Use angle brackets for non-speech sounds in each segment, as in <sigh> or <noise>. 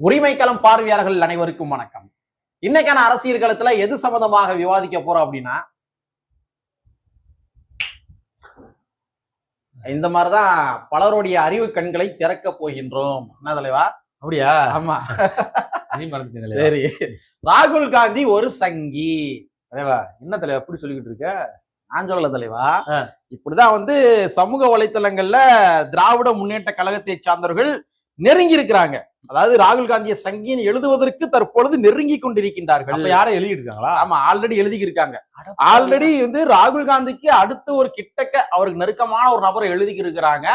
உரிமைக்களம் பார்வையாளர்கள் அனைவருக்கும் வணக்கம். இன்னைக்கான அரசியல் களத்துல எது சம்பந்தமாக விவாதிக்க போறோம் அப்படின்னா இந்த மாதிரிதான் பலருடைய அறிவு கண்களை திறக்க போகின்றோம். என்ன தலைவா? அப்படியா? ஆமா. சரி. ராகுல் காந்தி ஒரு சங்கி. தலைவா என்ன தலைவா எப்படி சொல்லிக்கிட்டு இருக்க? நான் சொல்லல தலைவா. இப்படிதான் வந்து சமூக வலைத்தளங்கள்ல திராவிட முன்னேற்ற கழகத்தை சார்ந்தவர்கள் நெருங்கி இருக்கிறாங்க அதாவது ராகுல் காந்தியை சங்கின்னு எழுதுவதற்கு தற்பொழுது நெருங்கி கொண்டிருக்கின்றார்கள். யாரும் எழுதிட்டு இருக்காங்களா ஆமா ஆல்ரெடி எழுதி இருக்காங்க ஆல்ரெடி வந்து ராகுல் காந்திக்கு அடுத்து ஒரு கிட்டக்க அவருக்கு நெருக்கமான ஒரு நபரை எழுதி இருக்கிறாங்க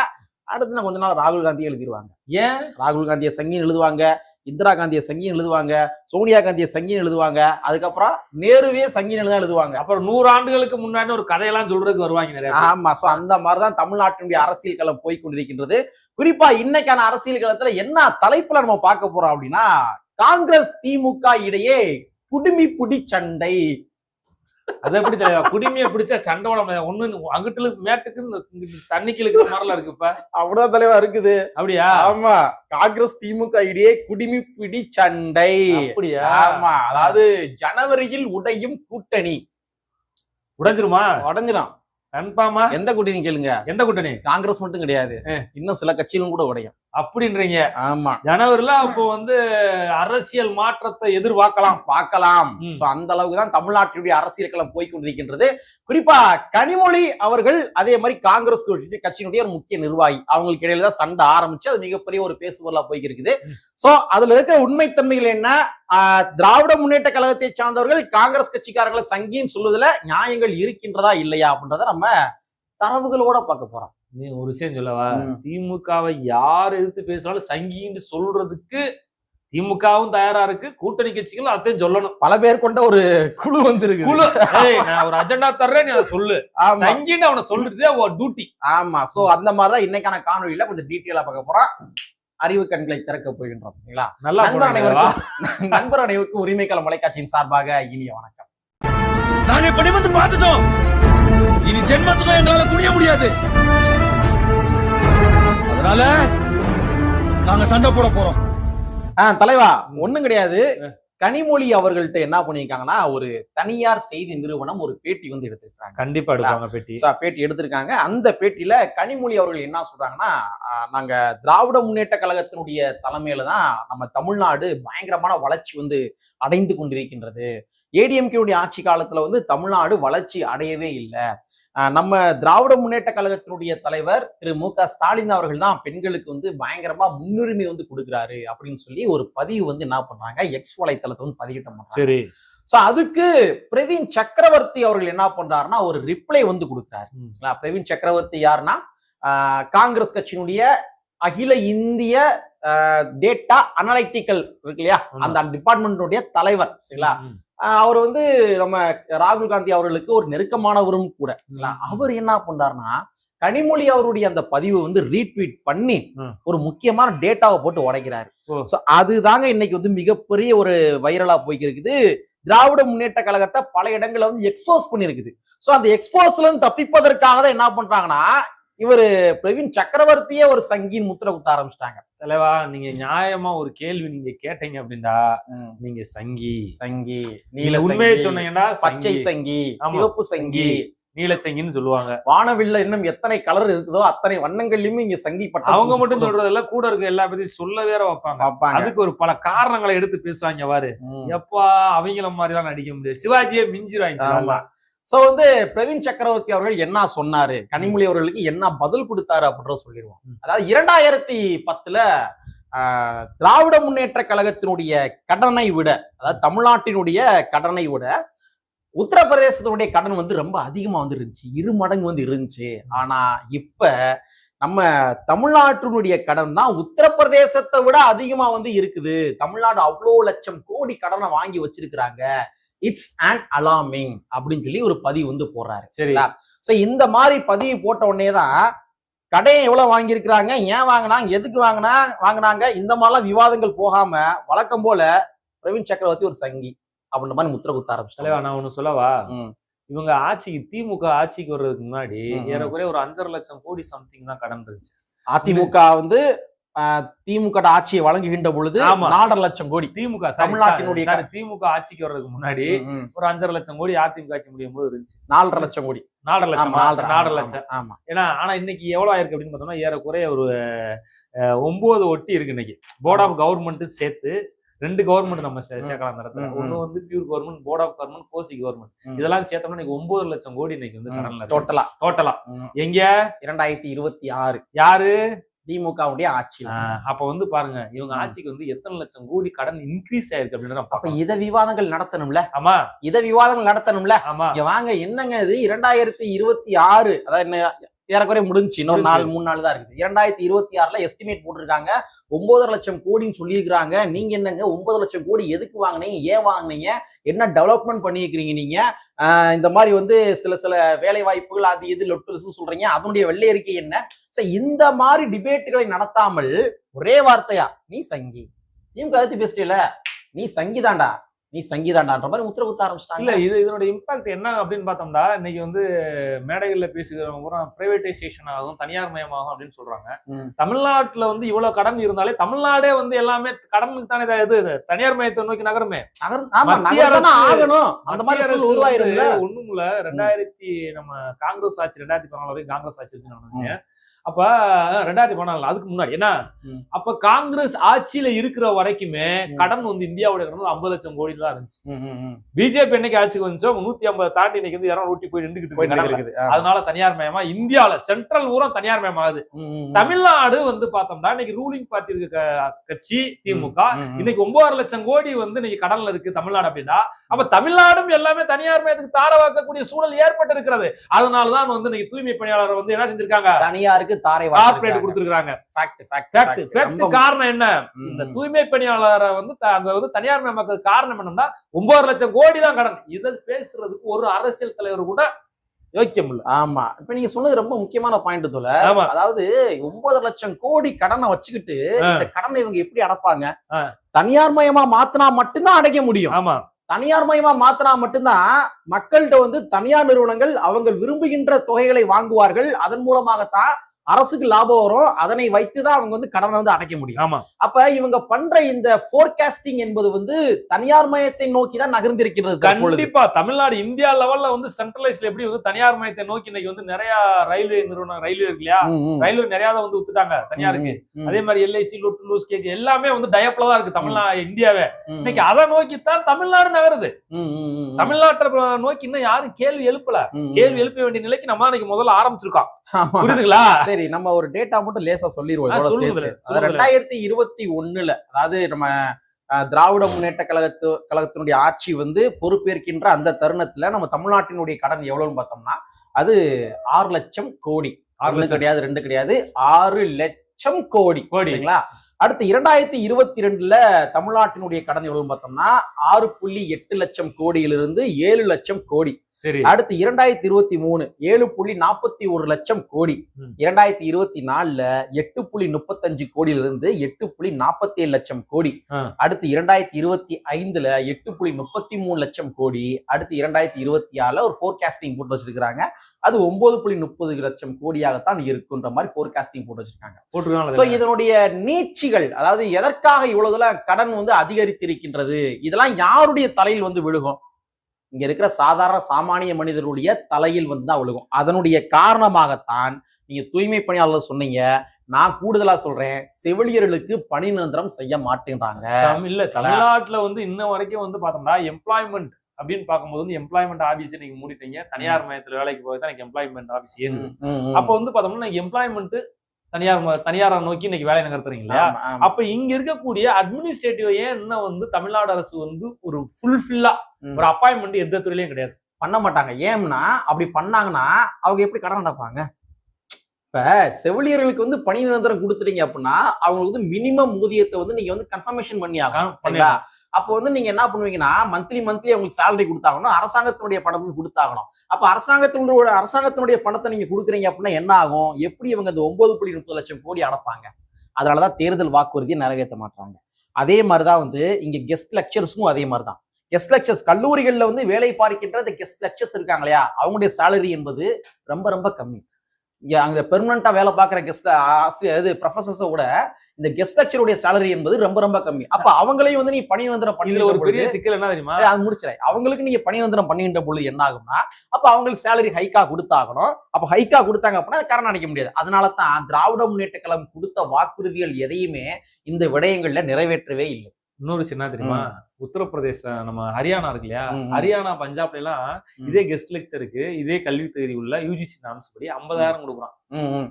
அடுத்து நான் கொஞ்ச நாள் ராகுல் காந்தியை எழுதிருவாங்க. ஏன்? ராகுல் காந்தியை சங்கின்னு எழுதுவாங்க இந்திரா காந்தியை சங்கின்னு எழுதுவாங்க சோனியா காந்தியை சங்கின்னு எழுதுவாங்க அதுக்கப்புறம் நேருவே சங்கின்னு தான் எழுதுவாங்க. அப்புறம் நூறு ஆண்டுகளுக்கு முன்னாடி ஒரு கதையெல்லாம் சொல்றதுக்கு வருவாங்க. ஆமா சோ அந்த மாதிரிதான் தமிழ்நாட்டினுடைய அரசியல் களம் போய் கொண்டிருக்கின்றது. குறிப்பா இன்னைக்கான அரசியல் களத்துல என்ன தலைப்புல நம்ம பார்க்க போறோம் அப்படின்னா காங்கிரஸ் திமுக இடையே குடுமி புடி சண்டை. அது எப்படி தலைவா குடிமையை பிடிச்சா சண்டை உடம்பு ஒண்ணு அங்கிட்டு மேட்டுக்கு தண்ணிக்கு இழுக்கிற மாதிரிலாம் இருக்கு இப்ப. அப்படிதான் தலைவா இருக்குது. அப்படியா? ஆமா. காங்கிரஸ் திமுக இடையே குடிமி பிடி சண்டை. அப்படியா? ஆமா. அதாவது ஜனவரியில் உடையும் கூட்டணி. உடைஞ்சிருமா? உடஞ்சிடும் கன்ஃபார்மா? எந்த கூட்டணி கேளுங்க. எந்த கூட்டணி? காங்கிரஸ் மட்டும் கிடையாது. இன்னும் சில கட்சிகளும் கூட உடையும். அப்படின்றீங்க. ஆமா. ஜனவரில அப்போ வந்து அரசியல் மாற்றத்தை எதிர்பார்க்கலாம். பார்க்கலாம். சோ அந்த அளவுக்கு தான் தமிழ்நாட்டினுடைய அரசியல் களம் போய் கொண்டிருக்கின்றது. குறிப்பா கனிமொழி அவர்கள் அதே மாதிரி காங்கிரஸ் கட்சி- கட்சியினுடைய ஒரு முக்கிய நிர்வாகி. அவங்களுக்கு இடையில தான் சண்டை ஆரம்பிச்சு அது மிகப்பெரிய ஒரு பேசுபொருளா போய் இருக்குது. சோ அதுல இருக்க உண்மைத்தன்மைகள் என்ன? திராவிட முன்னேற்ற கழகத்தை சார்ந்தவர்கள் காங்கிரஸ் கட்சிக்காரர்களை சங்கின்னு சொல்லுவதுல நியாயங்கள் இருக்கின்றதா இல்லையா அப்படின்றத நம்ம தரவுகளோட பார்க்க போறோம். நீ ஒரு விஷயம் சொல்லவா. திமுகவை யார் எதிர்த்து பேசினாலும் சங்கின்னு சொல்றதுக்கு திமுகவும் தயாரா இருக்கு. கூட்டணி கட்சிகளும் அதையும் சொல்லணும். பல பேர் கொண்ட ஒரு குழு வந்திருக்கு குழு. ஏய், நான் ஒரு அஜெண்டா தர்றேன் நீ அதை சொல்லு. சங்கின்னு அவனை சொல்றதே உன் டியூட்டி ஆமா. சோ அந்த மாதிரிதான் இன்னைக்கான காணொலியில கொஞ்சம் டீட்டெயிலா பார்க்க போறோம். அறிவு கண்களை திறக்க போகின்றோம். சரிங்களா நல்லா நண்பர். அனைவருக்கும் <laughs> நண்பர் அனைவருக்கும் உரிமைக்களம் தொலைக்காட்சியின் சார்பாக இனிய வணக்கம். நாங்க வந்து பார்த்துட்டோம். இனி ஜென்மத்துக்கும் எங்களால குனிய முடியாது. அதனால நாங்க சண்டை போட போறோம். ஆஹ் தலைவா ஒண்ணும் கிடையாது. கனிமொழி அவர்கள்ட்ட என்ன பண்ணிருக்காங்கன்னா ஒரு தனியார் செய்தி நிறுவனம் ஒரு பேட்டி வந்து எடுத்திருக்காங்க. கண்டிப்பா எடுப்பாங்க பெட்டி. பேட்டி எடுத்திருக்காங்க. அந்த பேட்டியில கனிமொழி அவர்கள் என்ன சொல்றாங்கன்னா நாங்க திராவிட முன்னேற்ற கழகத்தினுடைய தலைமையில தான் நம்ம தமிழ்நாடு பயங்கரமான வளர்ச்சி வந்து அடைந்து கொண்டிருக்கின்றது. ஏடிஎம்கேவுடைய ஆட்சி காலத்துல வந்து தமிழ்நாடு வளர்ச்சி அடையவே இல்லை. நம்ம திராவிட முன்னேற்ற கழகத்தினுடைய தலைவர் திரு மு க ஸ்டாலின் அவர்கள் தான் பெண்களுக்கு வந்து பயங்கரமா முன்னுரிமை வந்து கொடுக்குறாரு அப்படின்னு சொல்லி ஒரு பதிவு வந்து என்ன பண்றாங்க? எக்ஸ் வலைத்தளத்தை வந்து பதிவிட்டம் சரி. சோ அதுக்கு பிரவீன் சக்கரவர்த்தி அவர்கள் என்ன பண்றாருன்னா ஒரு ரிப்ளை வந்து கொடுக்குறாரு? பிரவீன் சக்கரவர்த்தி யாருன்னா காங்கிரஸ் கட்சியினுடைய அகில இந்திய டேட்டா அனலைட்டிக்கல் இருக்கு இல்லையா. அந்த டிபார்ட்மெண்ட்டுடைய தலைவர். சரிங்களா? அவர் வந்து நம்ம ராகுல் காந்தி அவர்களுக்கு ஒரு நெருக்கமானவரும் கூட. அவர் என்ன பண்றாருன்னா கனிமொழி அவருடைய அந்த பதிவை வந்து ரீட்வீட் பண்ணி. ஒரு முக்கியமான டேட்டாவை போட்டு உடைக்கிறாரு. சோ அதுதாங்க இன்னைக்கு வந்து மிகப்பெரிய ஒரு வைரலா போய்க்கு இருக்குது திராவிட முன்னேற்ற கழகத்தை பல இடங்கள்ல வந்து எக்ஸ்போஸ் பண்ணிருக்குது சோ அந்த எக்ஸ்போஸ்ல இருந்து தப்பிப்பதற்காக தான் என்ன பண்றாங்கன்னா இவரு பிரவீன் சக்கரவர்த்தியே ஒரு சங்கின் முத்திர குத்த ஆரம்பிச்சிட்டாங்க. தலைவா நீங்க நியாயமா ஒரு கேள்வி நீங்க கேட்டீங்க அப்படின்னா நீங்க சங்கி. சங்கி. நீல உண்மையை சொன்னீங்கன்னா பச்சை சங்கி. சிவப்பு சங்கி. நீலச்சங்கின்னு சொல்லுவாங்க. வானவில்ல இன்னும் எத்தனை கலர் இருக்குதோ அத்தனை வண்ணங்கள்லயுமே இங்க சங்கி பட்டம் அவங்க மட்டும் சொல்றதில்ல கூட இருக்க எல்லா பத்தியும் சொல்ல வேற வைப்பாங்க. அதுக்கு ஒரு பல காரணங்களை எடுத்து பேசுவாங்க பாரு. ம். எப்பா அவங்கள மாதிரி எல்லாம் நடிக்க முடியாது. சிவாஜியே மிஞ்சிருவாங்க சோ வந்து பிரவீன் சக்கரவர்த்தி அவர்கள் என்ன சொன்னாரு? கனிமொழி அவர்களுக்கு என்ன பதில் கொடுத்தாரு அப்படின்றத சொல்லிடுவோம். அதாவது இரண்டாயிரத்தி பத்துல ஆஹ், திராவிட முன்னேற்ற கழகத்தினுடைய கடனை விட அதாவது தமிழ்நாட்டினுடைய கடனை விட உத்தரப்பிரதேசத்தினுடைய கடன் வந்து ரொம்ப அதிகமா வந்து இருந்துச்சு. இரு மடங்கு வந்து இருந்துச்சு. ஆனா இப்ப நம்ம தமிழ்நாட்டினுடைய கடன் தான் உத்தரப்பிரதேசத்தை விட அதிகமா வந்து இருக்குது. தமிழ்நாடு அவ்வளோ லட்சம் கோடி கடனை வாங்கி வச்சிருக்கிறாங்க. இட்ஸ் அண்ட் அலாமிங் அப்படின்னு சொல்லி ஒரு பதிவு வந்து போடுறாரு. சரி. சோ இந்த மாதிரி பதிவு போட்ட உடனே தான் கடையை எவ்வளவு வாங்கியிருக்கிறாங்க ஏன் வாங்கினாங்க எதுக்கு வாங்கினா வாங்கினாங்க இந்த மாதிரிலாம் விவாதங்கள் போகாம வழக்கம் போல பிரவீன் சக்கரவர்த்தி ஒரு சங்கி அப்படின்ற மாதிரி முத்திர குத்த ஆரம்பிச்சிட்டாங்க. நான் ஒண்ணு சொல்லவா. இவங்க ஆட்சிக்கு திமுக ஆட்சிக்கு வர்றதுக்கு முன்னாடி. ஏறக்குறைய ஒரு அஞ்சரை லட்சம் கோடி சம்திங் தான் கடன் இருந்துச்சு. அதிமுக வந்து திமுக ஆட்சியை வழங்குகின்ற பொழுது. நாலரை லட்சம் கோடி. திமுக தமிழ்நாட்டினுடைய திமுக ஆட்சிக்கு வர்றதுக்கு முன்னாடி. ஒரு அஞ்சரை லட்சம் கோடி அதிமுக ஆட்சி முடியும் போது இருந்துச்சு. நாலரை லட்சம் கோடி. நாலரை லட்சம்? நாலரை லட்சம். ஆமா. ஏன்னா ஆனா இன்னைக்கு எவ்வளவு ஆயிருக்கு அப்படின்னு பார்த்தோம்னா ஏறக்குறைய ஒரு ஒன்பது ஒட்டி இருக்கு இன்னைக்கு. போர்ட் ஆஃப் கவர்மெண்ட் சேர்த்து ரெண்டு கவர்மெண்ட் நம்ம. சேர்க்கலாம் ம். ஒண்ணு வந்து pure government board of government Kosi government. இதெல்லாம் சேர்த்தோம்னா இன்னைக்கு ஒன்பது லட்சம் கோடி இன்னைக்கு வந்து கடன்ல டோட்டலா டோட்டலா. எங்க? இரண்டாயிரத்தி இருபத்தி ஆறு. யாரு? திமுகவுடைய ஆஹ், அப்ப வந்து பாருங்க இவங்க. ஆட்சிக்கு வந்து எத்தனை லட்சம் கோடி கடன் இன்க்ரீஸ் ஆயிருக்கு அப்படின்னு அப்ப. இத விவாதங்கள் நடத்தணும்ல? ஆமா. இத விவாதங்கள் நடத்தணும்ல? ஆமா. வாங்க என்னங்க இது? இரண்டாயிரத்தி இருபத்தி ஆறு அதாவது என்ன ஏறக்குறைய முடிஞ்சு இன்னொரு நாலு மூணு நாள் தான் இருக்குது. இரண்டாயிரத்தி இருபத்தி ஆறுல எஸ்டிமேட் போட்டிருக்காங்க. ஒன்பதரை லட்சம் கோடின்னு சொல்லியிருக்காங்க நீங்க என்னங்க ஒன்பது லட்சம் கோடி எதுக்கு வாங்குனீங்க? ஏன் வாங்குனீங்க? என்ன டெவலப்மெண்ட் பண்ணியிருக்கிறீங்க நீங்க? இந்த மாதிரி வந்து சில சில வேலை வாய்ப்புகள் அது இது லொட்டு சொல்றீங்க. அதனுடைய வெள்ளை அறிக்கை என்ன? சோ இந்த மாதிரி டிபேட்டுகளை நடத்தாமல் ஒரே வார்த்தையா நீ சங்கி. திமுக கருத்து பேசுறீல நீ சங்கிதாண்டா நீ சங்கிதாண்டான்ற மாதிரி உத்தரவு குத்த இல்ல ஆரம்பிச்சிட்டாங்க இது இதனோட இம்பாக்ட் என்ன அப்படின்னு பார்த்தோம்னா இன்னைக்கு வந்து மேடைகள்ல பேசுகிறவங்க பூரா பிரைவேடைசேஷன் ஆகும் தனியார் மயமாகும் அப்படின்னு சொல்றாங்க. தமிழ்நாட்டுல வந்து இவ்வளவு கடன் இருந்தாலே தமிழ்நாடே வந்து எல்லாமே கடனுக்கு தானே இதா- தனியார் மயத்தை நோக்கி நகரமே. ஆகணும். அந்த மாதிரி உருவாயிரும்ல. வந்து ஒண்ணுமில்ல ரெண்டாயிரத்தி நம்ம காங்கிரஸ் ஆட்சி ரெண்டாயிரத்தி பதினாலு வரைக்கும் காங்கிரஸ் ஆட்சி நினைக்கிறேன். அப்ப ரெண்டாயிரத்தி பதினாலு அதுக்கு முன்னாடி என்ன. அப்ப காங்கிரஸ் ஆட்சியில இருக்கிற வரைக்குமே. கடன் வந்து இந்தியாவோட கடன் ஐம்பது லட்சம் கோடி தான் இருந்துச்சு. பிஜேபி என்னைக்கு ஆட்சிக்கு வந்துச்சோ நூத்தி ஐம்பது தாண்டி இன்னைக்கு வந்து இரநூறு போய் நின்றுகிட்டு. அதனால தனியார் மயமா இந்தியால சென்ட்ரல் ஊரம் தனியார் மயமாகுது ம், ம், ம். தமிழ்நாடு வந்து பார்த்தோம்னா இன்னைக்கு ரூலிங் பார்ட்டி இருக்க கட்சி திமுக. இன்னைக்கு ஒன்பதரை லட்சம் கோடி வந்து இன்னைக்கு கடன்ல இருக்கு தமிழ்நாடு அப்படின்னா அப்ப தமிழ்நாடும் எல்லாமே தனியார் மயத்துக்கு தாரவாக்கக்கூடிய சூழல் ஏற்பட்டு இருக்கிறது அதனாலதான் வந்து இன்னைக்கு தூய்மை பணியாளர் வந்து என்ன செஞ்சிருக்காங்க தனியாருக்கு தாரை கார்பரேட் கொடுத்திருக்காங்க காரணம் என்ன? இந்த. தூய்மை பணியாளரை வந்து அங்க வந்து தனியார் மயமாக்க காரணம் என்னன்னா ஒன்பது லட்சம் கோடி தான் கடன். இதை பேசுறதுக்கு ஒரு அரசியல் தலைவர் கூட யோக்கியம் இல்ல ஆமா. இப்ப நீங்க சொன்னது ரொம்ப முக்கியமான பாயிண்ட் தோல அதாவது ஒன்பது லட்சம் கோடி கடனை வச்சுக்கிட்டு. இந்த கடனை இவங்க எப்படி அடைப்பாங்க. தனியார் மயமா மாத்தினா மட்டும்தான் அடைக்க முடியும். ஆமா. தனியார் மயமா மாத்தினா மட்டும்தான் மக்கள்கிட்ட வந்து தனியார் நிறுவனங்கள் அவங்க விரும்புகின்ற தொகைகளை வாங்குவார்கள். அதன் மூலமாகத்தான் அரசுக்கு லாபம் வரும். அதனை வைத்துதான் அவங்க வந்து கடனை வந்து அடைக்க முடியும். அப்ப இவங்க பண்ற இந்த போர்காஸ்டிங் என்பது வந்து தனியார் மயத்தை நோக்கி தான் நகர்ந்திருக்கிறது. கண்டிப்பா. தமிழ்நாடு இந்தியா லெவல்ல வந்து சென்ட்ரலைஸ்ல எப்படி வந்து தனியார் மயத்தை நோக்கி இன்னைக்கு வந்து நிறைய ரயில்வே நிறுவனம் ரயில்வே இருக்கு இல்லையா. ரயில்வே நிறைய வந்து வித்துட்டாங்க தனியாருக்கு. அதே மாதிரி எல்ஐசி லொட்டு லூஸ் கேக் எல்லாமே வந்து டயப்ல தான் இருக்கு தமிழ்நாடு இந்தியாவே. இன்னைக்கு அதை நோக்கி தான் தமிழ்நாடு நகருது. தமிழ்நாட்டை நோக்கி இன்னும் யாரும் கேள்வி எழுப்பல. கேள்வி எழுப்ப வேண்டிய நிலைக்கு நம்ம இன்னைக்கு முதல்ல ஆரம்பிச்சிருக்கோம். புரியுதுங்களா? சரி நம்ம ஒரு டேட்டா மட்டும் லேசா சொல்லிடுவோம். ரெண்டாயிரத்தி இருபத்தி ஒண்ணுல அதாவது நம்ம திராவிட முன்னேற்ற கழகத்து கழகத்தினுடைய ஆட்சி வந்து பொறுப்பேற்கின்ற அந்த தருணத்துல நம்ம தமிழ்நாட்டினுடைய கடன் எவ்வளவுன்னு பார்த்தோம்னா அது ஆறு லட்சம் கோடி. ஆறு லட்சம். கிடையாது ரெண்டு கிடையாது ஆறு லட்சம் கோடி. கோடி. சரிங்களா? அடுத்து இரண்டாயிரத்தி இருபத்தி ரெண்டுல தமிழ்நாட்டினுடைய கடன் எவ்வளவுன்னு பார்த்தோம்னா ஆறு புள்ளி எட்டு லட்சம் கோடியிலிருந்து ஏழு லட்சம் கோடி. சரி. அடுத்து இரண்டாயிரத்தி இருபத்தி மூணு ஏழு புள்ளி நாற்பத்தி ஒரு லட்சம் கோடி. இரண்டாயிரத்தி இருபத்தி நாலுல எட்டு புள்ளி முப்பத்தஞ்சு கோடியிலிருந்து எட்டு புள்ளி நாற்பத்தி ஏழு லட்சம் கோடி. அடுத்து இரண்டாயிரத்தி இருபத்தி ஐந்துல எட்டு புள்ளி முப்பத்தி மூணு லட்சம் கோடி. அடுத்து இரண்டாயிரத்தி இருபத்தி ஆறுல ஒரு ஃபோர்காஸ்டிங் போட்டு வச்சிருக்காங்க அது ஒன்பது புள்ளி முப்பது லட்சம் கோடியாகத்தான் இருக்குன்ற மாதிரி ஃபோர்காஸ்டிங் போட்டு வச்சிருக்காங்க. போட்டுருக்காங்க இதனுடைய நீட்சிகள் அதாவது எதற்காக இவ்வளவுல கடன் வந்து அதிகரித்திருக்கின்றது இதெல்லாம் யாருடைய தலையில் வந்து விழுகும்? இங்க இருக்கிற சாதாரண சாமானிய மனிதருடைய தலையில் வந்து தான் விழுகும். அதனுடைய காரணமாகத்தான் நீங்க தூய்மை பணியாளர் சொன்னீங்க. நான் கூடுதலா சொல்றேன் செவிலியர்களுக்கு பணி நிரந்தரம் செய்ய மாட்டேங்கிறாங்க தமிழ் இல்ல தமிழ்நாட்டுல வந்து இன்ன வரைக்கும் வந்து பார்த்தோம்னா எம்ப்ளாய்மெண்ட் அப்படின்னு பார்க்கும்போது வந்து எம்ப்ளாய்மெண்ட் ஆபீஸ் நீங்க மூடிட்டீங்க. தனியார் மையத்துல வேலைக்கு போய் தான் எனக்கு எம்ப்ளாய்மெண்ட் ம், ம், அப்போ வந்து பார்த்தோம்னா எம்ப்ளாய்மெண்ட் தனியார் தனியாரை நோக்கி இன்னைக்கு வேலை நகர்த்துறீங்க இல்லையா. அப்ப இங்க இருக்கக்கூடிய அட்மினிஸ்ட்ரேட்டிவ் ஏன் இன்னும் வந்து தமிழ்நாடு அரசு வந்து ஒரு ஃபுல்ஃபில்லா. ஒரு அப்பாயின்மெண்ட் எந்த துறையிலையும் கிடையாது பண்ண மாட்டாங்க ஏன்னா அப்படி பண்ணாங்கன்னா அவங்க எப்படி கடன் அடைப்பாங்க இப்ப செவிலியர்களுக்கு வந்து பணி நிரந்தரம் கொடுத்துட்டீங்க அப்படின்னா அவங்களுக்கு வந்து மினிமம் ஊதியத்தை வந்து நீங்க வந்து கன்ஃபர்மேஷன் பண்ணி ஆகணும். சரிங்களா? அப்போ வந்து நீங்க என்ன பண்ணுவீங்கன்னா மந்த்லி மந்த்லி அவங்களுக்கு சேலரி கொடுத்தாகணும். அரசாங்கத்தினுடைய பணத்தை கொடுத்தாகணும். அப்ப அரசாங்கத்தினுடைய அரசாங்கத்தினுடைய பணத்தை நீங்க கொடுக்குறீங்க அப்படின்னா என்ன ஆகும்? எப்படி இவங்க இந்த ஒன்பது புள்ளி முப்பது லட்சம் கோடி அடைப்பாங்க? அதனாலதான் தேர்தல் வாக்குறுதியை நிறைவேற்ற மாட்டாங்க. அதே மாதிரிதான் வந்து இங்க கெஸ்ட் லெக்சர்ஸும் அதே மாதிரிதான். கெஸ்ட் லெக்சர்ஸ் கல்லூரிகள்ல வந்து வேலை பார்க்கின்ற இந்த கெஸ்ட் லெக்சர்ஸ் இருக்காங்க இல்லையா? அவங்களுடைய சேலரி என்பது ரொம்ப ரொம்ப கம்மி. அங்க பெர்மனண்டா வேலை பார்க்குற கெஸ்ட் ஆசிரியர் இது ப்ரொஃபசர்ஸை விட இந்த கெஸ்ட் லெக்சருடைய சேலரி என்பது ரொம்ப ரொம்ப கம்மி. அப்ப அவங்களையும் வந்து நீ பணி நிரந்தரம் பண்ணி ஒரு பெரிய சிக்கல் என்ன தெரியுமா? அது முடிச்சிடறேன் அவங்களுக்கு நீங்க பணி நிரந்தரம் பண்ணுகின்ற பொழுது என்ன ஆகும்னா அப்ப அவங்களுக்கு சேலரி ஹைக்கா கொடுத்தாகணும். அப்ப ஹைக்கா கொடுத்தாங்க அப்படின்னா அது கரணம் அடைக்க முடியாது. அதனால தான் திராவிட முன்னேற்ற கழகம் கொடுத்த வாக்குறுதிகள் எதையுமே இந்த விடயங்கள்ல நிறைவேற்றவே இல்லை. இன்னொரு விஷயம் என்ன தெரியுமா? உத்தரப்பிரதேச நம்ம ஹரியானா இருக்கு இல்லையா. ஹரியானா பஞ்சாப்ல எல்லாம். இதே கெஸ்ட் லெக்சருக்கு இதே கல்வி தகுதி உள்ள யூஜிசி நாம்ஸ் படி ஐம்பதாயிரம் கொடுக்குறான்.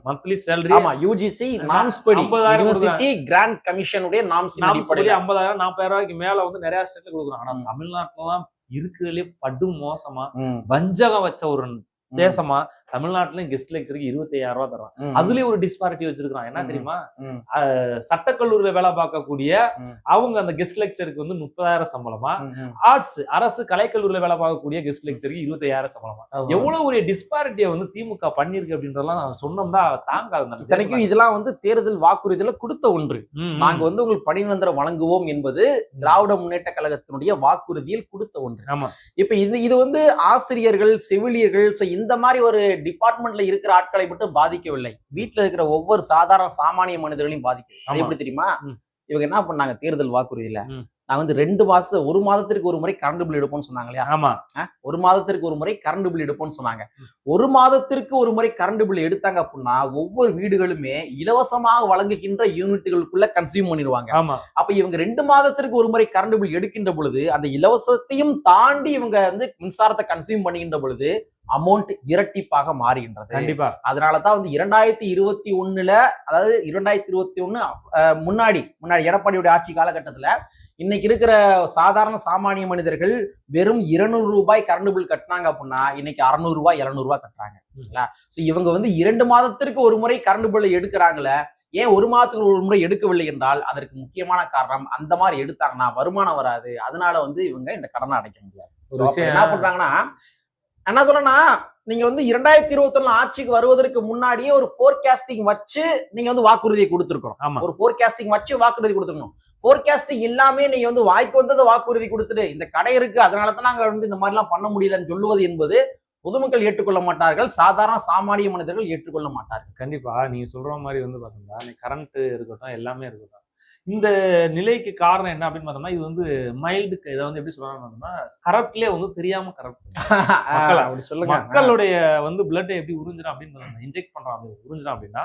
மந்த்லி சேலரி ஆமா யூஜிசி நாம்ஸ் படி. 50,000 யூனிவர்சிட்டி கிராண்ட் கமிஷனுடைய நாம்ஸ் நாம்ஸ் படி ஐம்பதாயிரம் நாற்பதாயிரம் ரூபாய்க்கு மேல வந்து நிறைய ஸ்டேட்ல கொடுக்குறான். ஆனா. தமிழ்நாட்டுல தான் இருக்கிறதுலே படு மோசமா வஞ்சகம் வச்ச ஒரு தேசமா தமிழ்நாட்டுலயும் கெஸ்ட் லெக்சருக்கு இருபத்தி ஐயாயிரம் ரூபாய் தர்றான் ம், அதுலயும் ஒரு டிஸ்பாரிட்டி வச்சிருக்கான் என்ன. தெரியுமா சட்டக்கல்லூரியில வேலை பார்க்கக்கூடிய. அவங்க அந்த கெஸ்ட் லெக்சருக்கு வந்து முப்பதாயிரம் சம்பளமா. ஆர்ட்ஸ் அரசு கலைக்கல்லூரியில வேலை பார்க்கக்கூடிய கெஸ்ட் லெக்சருக்கு இருபத்தையாயிரம் சம்பளமா எவ்வளவு ஒரு டிஸ்பாரிட்டியை வந்து திமுக பண்ணிருக்கு அப்படின்றதெல்லாம் நான் சொன்னோம்னா தாங்காது இத்தனைக்கும். இதெல்லாம் வந்து தேர்தல் வாக்குறுதியில கொடுத்த ஒன்று. நாங்க வந்து உங்களுக்கு பணி நிரந்தரம் வழங்குவோம் என்பது திராவிட முன்னேற்ற கழகத்தினுடைய வாக்குறுதியில் கொடுத்த ஒன்று. இப்ப இது இது வந்து ஆசிரியர்கள் செவிலியர்கள் இந்த மாதிரி ஒரு டிபார்ட்மெண்ட்ல இருக்கிற ஆட்களை மட்டும் பாதிக்கவில்லை. வீட்டுல இருக்கிற ஒவ்வொரு சாதாரண சாமானிய மனிதர்களையும் பாதிக்குது. அது. எப்படி தெரியுமா. இவங்க என்ன பண்ணாங்க? தேர்தல் வாக்குறுதியில. நாங்க வந்து ரெண்டு மாசம் ஒரு மாதத்திற்கு ஒரு முறை கரண்ட் பில் எடுப்போம்னு சொன்னாங்க இல்லையா? ஆமா. ஒரு மாதத்திற்கு ஒரு முறை கரண்ட் பில் எடுப்போம்னு சொன்னாங்க. ஒரு மாதத்திற்கு ஒரு முறை கரண்ட் பில் எடுத்தாங்க அப்படின்னா ஒவ்வொரு வீடுகளுமே இலவசமாக வழங்குகின்ற யூனிட்டுகளுக்குள்ள கன்சியூம் பண்ணிடுவாங்க அப்ப இவங்க ரெண்டு மாதத்திற்கு ஒரு முறை கரண்ட் பில் எடுக்கின்ற பொழுது அந்த இலவசத்தையும் தாண்டி இவங்க வந்து மின்சாரத்தை கன்சியூம் பண்ணுகின்ற பொழுது அமௌண்ட் இரட்டிப்பாக மாறுகின்றது. கண்டிப்பா. அதனாலதான் வந்து இரண்டாயிரத்தி இருபத்தி ஒண்ணுல அதாவது இரண்டாயிரத்தி இருபத்தி ஒண்ணு அஹ், முன்னாடி முன்னாடி எடப்பாடியுடைய ஆட்சி காலகட்டத்துல இன்னைக்கு இருக்கிற சாதாரண சாமானிய மனிதர்கள் வெறும் இருநூறு ரூபாய் கரண்ட் பில் கட்டினாங்க அப்படின்னா இன்னைக்கு அறுநூறு ரூபாய் எழுநூறு ரூபாய் கட்டுறாங்க. சோ இவங்க வந்து இரண்டு மாதத்திற்கு ஒரு முறை கரண்ட் பில் எடுக்கிறாங்களே ஏன் ஒரு மாதத்துக்கு ஒரு முறை எடுக்கவில்லை என்றால் அதற்கு முக்கியமான காரணம் அந்த மாதிரி எடுத்தாங்கன்னா வருமானம் வராது. அதனால வந்து இவங்க இந்த கடனை அடைக்க முடியாது. என்ன பண்றாங்கன்னா என்ன சொல்றேன்னா நீங்க வந்து இரண்டாயிரத்தி இருபத்தி ஒண்ணு ஆட்சிக்கு வருவதற்கு முன்னாடியே ஒரு ஃபோர்காஸ்டிங் வச்சு நீங்க வந்து வாக்குறுதியை கொடுத்துருக்கணும். ஆமா. ஒரு ஃபோர்காஸ்டிங் வச்சு வாக்குறுதி கொடுத்துருக்கணும். ஃபோர்காஸ்டிங் இல்லாம நீங்க வந்து வாய்க்கு வந்ததை வாக்குறுதி கொடுத்துட்டு இந்த கடை இருக்கு அதனால தான் நாங்க வந்து இந்த மாதிரிலாம் பண்ண முடியலன்னு சொல்லுவது என்பது பொதுமக்கள் ஏற்றுக்கொள்ள மாட்டார்கள். சாதாரண சாமானிய மனிதர்கள் ஏற்றுக்கொள்ள மாட்டார்கள். கண்டிப்பா. நீங்க சொல்ற மாதிரி வந்து பாத்தீங்கன்னா கரண்ட் இருக்கட்டும் எல்லாமே இருக்கட்டும். இந்த நிலைக்கு காரணம் என்ன அப்படின்னு பார்த்தோம்னா இது வந்து மைல்டு இதை வந்து எப்படி சொல்றாங்கன்னா கரப்ட்லயே வந்து தெரியாம கரப்ட். <laughs> சொல்லுங்க. மக்களுடைய வந்து பிளட்டை எப்படி உறிஞ்சிடும் அப்படின்னு இன்ஜெக்ட் பண்றான் அப்படி உறிஞ்சிடும் அப்படின்னா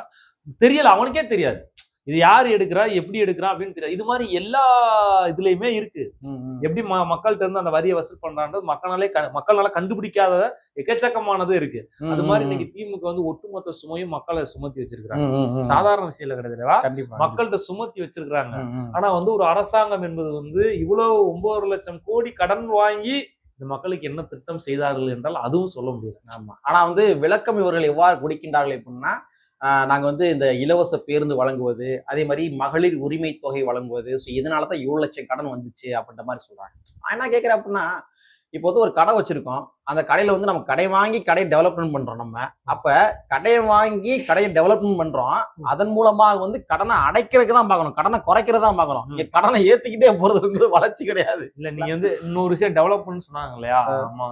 தெரியல அவனுக்கே தெரியாது. இது யார் எடுக்கிறா எப்படி எடுக்கிறா அப்படின்னு தெரியாது. இது மாதிரி எல்லா இதுலயுமே இருக்கு. எப்படி மக்கள்கிட்ட இருந்து அந்த வரியை வசூல் பண்றான்றது மக்களாலே மக்களால கண்டுபிடிக்காத எக்கச்சக்கமானது இருக்கு. அது மாதிரி இன்னைக்கு திமுக வந்து ஒட்டுமொத்த சுமையும் மக்களை சுமத்தி வச்சிருக்காங்க ம். சாதாரண விஷயம் கண்டிப்பா. மக்கள்கிட்ட சுமத்தி ம். ஆனா வந்து ஒரு அரசாங்கம் என்பது வந்து இவ்வளவு ஒன்பது லட்சம் கோடி கடன் வாங்கி இந்த மக்களுக்கு என்ன திட்டம் செய்தார்கள் என்றால் அதுவும் சொல்ல முடியாது. ஆமா. ஆனா வந்து விளக்கம் இவர்கள் எவ்வாறு கொடுக்கின்றார்கள் அப்படின்னா ஆஹ் நாங்க வந்து இந்த இலவச பேருந்து வழங்குவது அதே மாதிரி மகளிர் உரிமை தொகை வழங்குவது. ஸோ இதனால தான் ஏழு லட்சம் கடன் வந்துச்சு அப்படின்ற மாதிரி சொல்றாங்க. நான் என்ன கேட்குறேன் அப்படின்னா இப்போ வந்து ஒரு கடை வச்சிருக்கோம். அந்த கடையில வந்து நம்ம கடை வாங்கி கடையை டெவலப்மெண்ட் பண்றோம் நம்ம. அப்ப கடையை வாங்கி கடையை டெவலப்மெண்ட் பண்றோம். அதன் மூலமாக வந்து கடனை அடைக்கிறதுக்கு தான் பார்க்கணும். கடனை குறைக்கிறது தான் பார்க்கணும். இங்க கடனை ஏத்திக்கிட்டே போறது வந்து வளர்ச்சி கிடையாது. இல்ல நீங்க வந்து இன்னொரு விஷயம் டெவலப்மெண்ட் சொன்னாங்க இல்லையா? அம்மா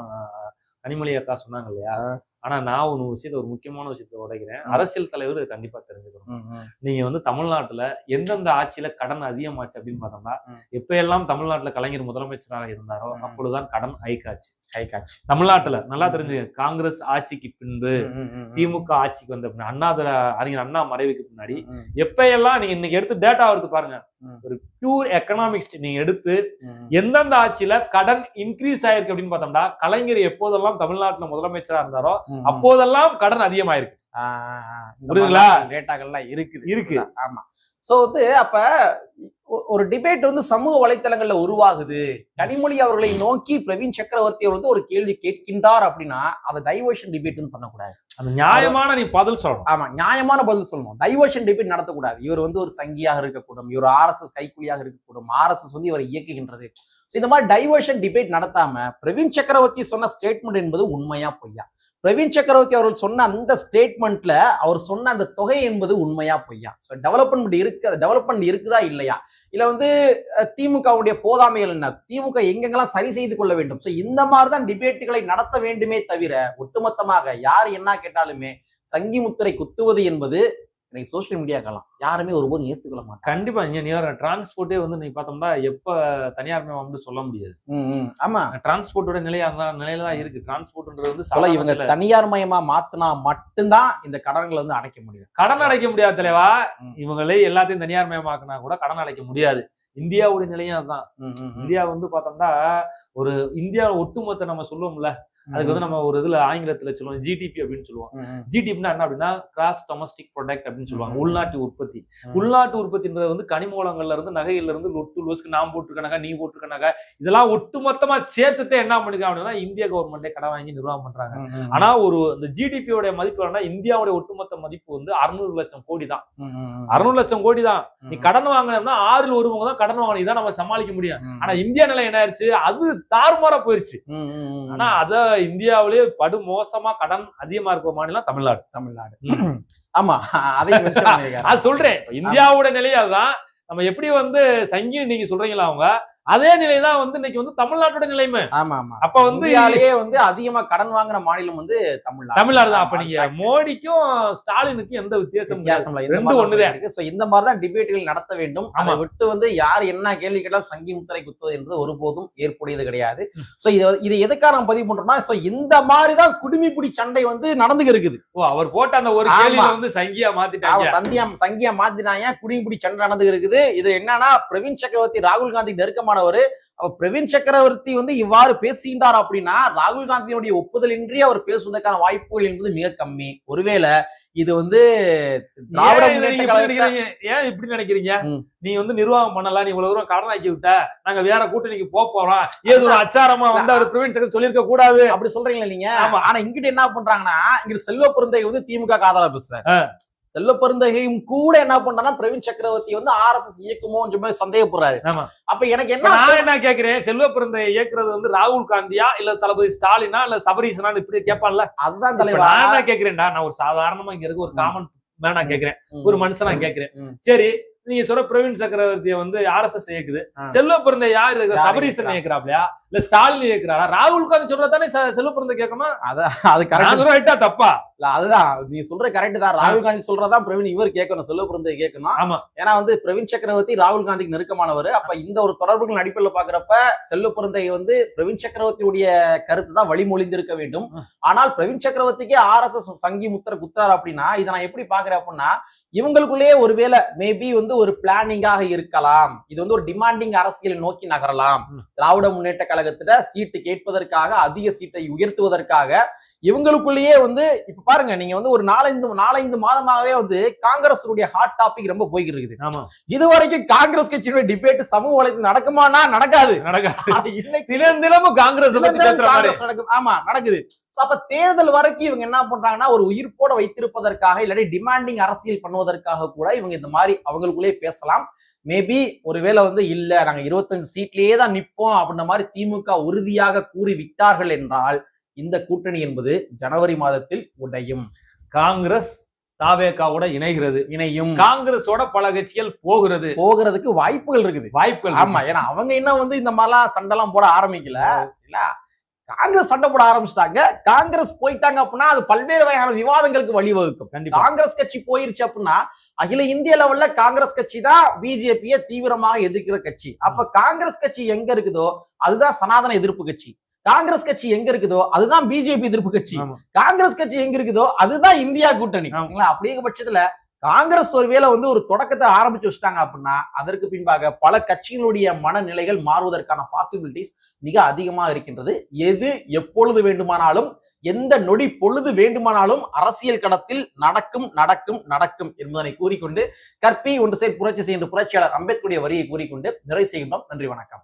கனிமொழி அக்கா சொன்னாங்க இல்லையா? ஆனா நான் ஒரு விஷயத்த ஒரு முக்கியமான விஷயத்த உடைக்கிறேன். அரசியல் தலைவர் இதை கண்டிப்பா தெரிஞ்சுக்கணும் நீங்க வந்து தமிழ்நாட்டுல எந்தெந்த ஆட்சியில கடன் அதிகமாச்சு அப்படின்னு பார்த்தோம்னா ம். எப்ப எல்லாம் தமிழ்நாட்டுல கலைஞர் முதலமைச்சராக இருந்தாரோ. அப்பொழுதுதான் கடன் ஹைக்காச்சு கை காட்சி தமிழ்நாட்டுல நல்லா. தெரிஞ்சுங்க காங்கிரஸ் ஆட்சிக்கு பின்பு திமுக ஆட்சிக்கு வந்த பின்னாடி அண்ணா அறிஞர் அண்ணா மறைவுக்கு பின்னாடி ம், எப்ப எல்லாம் நீங்க இன்னைக்கு எடுத்து டேட்டா எடுத்து பாருங்க. ஒரு பியூர் எக்கனாமிக்ஸ் நீங்க எடுத்து. எந்தெந்த ஆட்சியில கடன் இன்க்ரீஸ் ஆயிருக்கு அப்படின்னு பார்த்தோம்னா கலைஞர் எப்போதெல்லாம் தமிழ்நாட்டுல முதலமைச்சரா இருந்தாரோ. அப்போதெல்லாம் கடன் அதிகமாயிருக்கு. புரியுதுங்களா? டேட்டாக்கள்லாம் இருக்குது. இருக்கு. ஆமா. சோ வந்து அப்ப ஒரு டிபேட் வந்து சமூக வலைத்தளங்கள்ல உருவாகுது. கனிமொழி அவர்களை நோக்கி பிரவீன் சக்கரவர்த்தி அவர் வந்து ஒரு கேள்வி கேட்கின்றார் அப்படின்னா அதை டைவர்ஷன் டிபேட்னு பண்ணக்கூடாது. அந்த நியாயமான நீ பதில் சொல்லணும். ஆமா நியாயமான பதில் சொல்லணும். டைவர்ஷன் டிபேட் நடத்தக்கூடாது. இவர் வந்து ஒரு சங்கியாக இருக்கக்கூடும். இவர் ஆர்எஸ்எஸ் கைக்கூலியாக இருக்கக்கூடும். ஆர்எஸ்எஸ் வந்து இவரை இயக்குகின்றது. ஸோ இந்த மாதிரி டைவர்ஷன் டிபேட் நடத்தாம பிரவீன் சக்கரவர்த்தி சொன்ன ஸ்டேட்மெண்ட் என்பது உண்மையா பொய்யா? பிரவீன் சக்கரவர்த்தி அவர்கள் சொன்ன அந்த ஸ்டேட்மெண்ட்ல அவர் சொன்ன அந்த தொகை என்பது உண்மையா பொய்யா? ஸோ டெவலப்மெண்ட் இருக்கு டெவலப்மெண்ட் இருக்குதா இல்லையா? இல்லை வந்து திமுகவுடைய போதாமைகள் என்ன? திமுக எங்கெங்கெல்லாம் சரி செய்து கொள்ள வேண்டும்? ஸோ இந்த மாதிரி தான் டிபேட்டுகளை நடத்த வேண்டுமே தவிர ஒட்டுமொத்தமாக யார் என்ன கேட்டாலுமே சங்கி முத்திரை குத்துவது என்பது இன்னைக்கு சோசியல் மீடியாக்கெல்லாம் யாருமே ஒருபோதும் ஏத்துக்கொள்ள மாட்டாங்க. கண்டிப்பா நீ டிரான்ஸ்போர்ட்டே வந்து நீ பார்த்தோம்னா எப்ப தனியார் மயம் சொல்ல முடியாது. ஆமா. டிரான்ஸ்போர்ட்டோட அந்த நிலையில தான் இருக்கு. டிரான்ஸ்போர்ட்ன்றது வந்து இவங்க தனியார் மயமா மாத்தினா மட்டும்தான் இந்த கடன்களை வந்து அடைக்க முடியும். கடன் அடைக்க முடியாது தலைவா. இவங்களே எல்லாத்தையும் தனியார் மயமாக்குனா கூட கடன் அடைக்க முடியாது. இந்தியாவுடைய நிலையும் அதுதான். இந்தியா வந்து பார்த்தோம்னா ஒரு இந்தியா ஒட்டுமொத்த நம்ம சொல்லுவோம்ல அதுக்கு வந்து நம்ம ஒரு இதுல ஆங்கிலத்துல சொல்லுவோம் ஜிடிபி அப்படின்னு சொல்லுவோம். ஜிடிபினா என்ன அப்படின்னா கிராஸ் டொமஸ்டிக் ப்ராடக்ட் அப்படின்னு சொல்லுவாங்க. உள்நாட்டு உற்பத்தி. உள்நாட்டு உற்பத்தின்றது வந்து கனிமூலங்கள்ல இருந்து நகையில இருந்து லொட்டு லோஸ்க்கு நான் போட்டிருக்க நீ போட்டிருக்க நகை இதெல்லாம் ஒட்டுமொத்தமா சேர்த்துட்டு என்ன பண்ணிருக்காங்க அப்படின்னா இந்திய கவர்மெண்டே கடன் வாங்கி நிர்வாகம் பண்றாங்க. ஆனா ஒரு இந்த ஜிடிபியோட மதிப்பு என்னன்னா இந்தியாவுடைய ஒட்டுமொத்த மதிப்பு வந்து அறுநூறு லட்சம் கோடி தான். அறுநூறு லட்சம் கோடி தான் நீ. கடன் வாங்கினோம்னா ஆறில் ஒருவங்க தான் கடன் வாங்கணும் இதான் நம்ம சமாளிக்க முடியும். ஆனா இந்தியா நிலை என்ன ஆயிடுச்சு அது தாறுமாறா போயிருச்சு. ஆனா அத இந்தியாவிலேயே படு மோசமா கடன் அதிகமா இருக்க மாநிலம் தமிழ்நாடு. தமிழ்நாடு. ஆமா. அது சொல்றேன். இந்தியாவோட நிலை அதுதான். நம்ம எப்படி வந்து சங்கி நீங்க சொல்றீங்களா அவங்க? அதே நிலைதான் வந்து இன்னைக்கு வந்து தமிழ்நாட்டோட நிலைமை ஆமா ஆமா அப்ப வந்து இந்தியாலேயே வந்து அதிகமா கடன் வாங்குற மாநிலம் வந்து தமிழ்நாடு தமிழ்நாடு தான் அப்ப நீங்க. மோடிக்கும் ஸ்டாலினுக்கும் எந்த வித்தியாசம். வித்தியாசம் தான் ஒண்ணுதான். இருக்கு. So, இந்த மாதிரி தான் டிபேட்டுகள் நடத்த வேண்டும் அதை ஆமா. விட்டு வந்து யார் என்ன கேள்வி கேட்டாலும் சங்கி முத்திரை குத்துவது என்பது ஒருபோதும் ஏற்புடையது கிடையாது சோ இது இது எதுக்காக நம்ம பதிவு பண்றோம்னா சோ இந்த மாதிரி தான் குடுமிப்புடி சண்டை வந்து நடந்துக இருக்குது ஓ அவர் போட்ட அந்த ஒரு. கேள்வியில வந்து சங்கியா மாத்திட்டாங்க சந்தியா சங்கியா மாத்தினாங்க குடிமுடி சண்டை நடந்து இருக்குது இது என்னன்னா பிரவீன் சக்கரவர்த்தி ராகுல் காந்தி நெருக்கமானவர் அப்ப பிரவீன் சக்கரவர்த்தி வந்து இவ்வாறு பேசுகின்றார் அப்படின்னா ராகுல் காந்தியினுடைய ஒப்புதலின்றி அவர் பேசுவதற்கான வாய்ப்புகள் என்பது மிக கம்மி. ஒருவேளை இது வந்து ஏன் இப்படி நினைக்கிறீங்க. நீ வந்து நிர்வாகம் பண்ணலாம் நீ இவ்வளவு தூரம் கடன் ஆக்கி விட்ட. நாங்க வேற கூட்டணிக்கு போக போறோம். ஏதோ ஒரு அச்சாரமா வந்து அவர் பிரவீன் சக்கர் சொல்லியிருக்க கூடாது. அப்படி சொல்றீங்களா நீங்க. ஆனா இங்கிட்ட என்ன பண்றாங்கன்னா இங்க செல்வ பெருந்தகை வந்து திமுக ஆதரவா பேசுறாரு. செல்வ பெருந்தகையும் கூட என்ன பண்றாங்கன்னா பிரவீன் சக்கரவர்த்தி வந்து ஆர் எஸ் எஸ் இயக்குமோன்ற மாதிரி சந்தேகப்படுறாரு. அப்ப எனக்கு என்ன நான் என்ன கேக்குறேன் செல்வ பிறந்த இயக்குறது வந்து ராகுல் காந்தியா இல்ல தளபதி ஸ்டாலினா இல்ல சபரீசனான்னு இப்படி கேட்பான்ல அதுதான் இப்ப தலைவா நான் என்ன கேக்குறேன்டா நான் ஒரு சாதாரணமா இங்க இருக்க ஒரு. காமன் மேனா கேக்குறேன். ஒரு மனுஷனா கேக்குறேன் ம். சரி நீங்க சொல்ற பிரவீன் சக்கரவர்த்திய வந்து ஆர்எஸ்எஸ் இயக்குது ஆ. செல்வ பிறந்த யார் சபரீசன் இயக்குறா? இயக்குறாப்லையா இல்ல ஸ்டாலின் இயக்குறாரா ராகுல் காந்தி சொல்றதானே ச- செல்வ பிறந்த கேட்கணும்? அது கரெக்ட் ரைட்டா தப்பா? இல்ல அதுதான். நீ சொல்ற கரெக்ட் தான். ராகுல் காந்தி சொல்றதா பிரவீன் இவர் கேட்கணும் செல்வ பெருந்தகை கேட்கணும். ஆமா. ஏன்னா வந்து பிரவீன் சக்கரவர்த்தி ராகுல் காந்திக்கு நெருக்கமானவர். அப்ப இந்த ஒரு தொடர்புகள் அடிப்படையில் பாக்குறப்ப செல்வ பெருந்தகை வந்து பிரவீன் சக்கரவர்த்தியுடைய கருத்து தான் வழிமொழிந்திருக்க வேண்டும். ஆனால் பிரவீன் சக்கரவர்த்திக்கே ஆர் எஸ் எஸ் சங்கி முத்திர குத்துறாரு அப்படின்னா இதை நான் எப்படி பாக்குறேன் அப்படின்னா இவங்களுக்குள்ளேயே ஒருவேளை மேபி வந்து ஒரு பிளானிங்காக இருக்கலாம். இது வந்து ஒரு டிமாண்டிங் அரசியலை நோக்கி நகரலாம். திராவிட முன்னேற்ற கழகத்துல சீட்டு கேட்பதற்காக அதிக சீட்டை உயர்த்துவதற்காக இவங்களுக்குள்ளேயே வந்து இப்ப பாருங்க நீங்க வந்து ஒரு நாலஞ்சு நாலஞ்சு மாதமாகவே வந்து காங்கிரஸ் ஹாட் டாபிக் ரொம்ப போய்கிட்டு இருக்குது ஆமா. இது வரைக்கும் காங்கிரஸ் கட்சியுடைய டிபேட் சமூக வலைத்தளம் நடக்குமானா? நடக்காது. நடக்காது. இன்னைக்கு தினம் தினமும் காங்கிரஸ் நடக்கும். ஆமா நடக்குது. So, அப்ப தேர்தல் வரைக்கும் இவங்க என்ன பண்றாங்கன்னா ஒரு உயிர்ப்போட வைத்திருப்பதற்காக இல்லாட்டி டிமாண்டிங் அரசியல் பண்ணுவதற்காக கூட இவங்க இந்த மாதிரி அவங்களுக்குள்ளே பேசலாம். மேபி ஒருவேளை வந்து இல்ல நாங்க இருபத்தஞ்சு சீட்லயே தான் நிப்போம் அப்படின்ற மாதிரி திமுக உறுதியாக கூறி விட்டார்கள் என்றால் இந்த கூட்டணி என்பது ஜனவரி மாதத்தில் உடையும். காங்கிரஸ் தாவேகாவோட இணைகிறது. இணையும். காங்கிரஸோட பல கட்சிகள் போகிறது. போகிறதுக்கு வாய்ப்புகள் இருக்குது. வாய்ப்புகள் ஆமா ஏன்னா அவங்க இன்னும் வந்து இந்த மாதிரிலாம் சண்டைலாம் போட ஆரம்பிக்கல. காங்கிரஸ் சண்டை போட ஆரம்பிச்சிட்டாங்க. காங்கிரஸ் போயிட்டாங்க அப்படின்னா அது பல்வேறு வகையான விவாதங்களுக்கு வழிவகுக்கும். காங்கிரஸ் கட்சி போயிருச்சு அப்படின்னா அகில இந்திய லெவல்ல காங்கிரஸ் கட்சி தான் பிஜேபியை தீவிரமாக எதிர்க்கிற கட்சி. அப்ப காங்கிரஸ் கட்சி எங்க இருக்குதோ அதுதான் சனாதன எதிர்ப்பு கட்சி. காங்கிரஸ் கட்சி எங்க இருக்குதோ அதுதான் பிஜேபி எதிர்ப்பு கட்சி. காங்கிரஸ் கட்சி எங்க இருக்குதோ அதுதான் இந்தியா கூட்டணி? அப்படிங்கிற பட்சத்துல காங்கிரஸ் ஒருவேளை வந்து ஒரு தொடக்கத்தை ஆரம்பிச்சு வச்சுட்டாங்க அப்படின்னா அதற்கு பின்பாக பல கட்சிகளுடைய மனநிலைகள் மாறுவதற்கான பாசிபிலிட்டிஸ் மிக அதிகமாக இருக்கின்றது. எது எப்பொழுது வேண்டுமானாலும் எந்த நொடி பொழுது வேண்டுமானாலும் அரசியல் களத்தில் நடக்கும் நடக்கும் நடக்கும் என்பதனை கூறிக்கொண்டு கற்பி ஒன்று சேர் புரட்சி செய்கின்ற புரட்சியாளர் அம்பேத்கருடைய வரியை கூறிக்கொண்டு நிறைவு செய்கின்றோம். நன்றி வணக்கம்.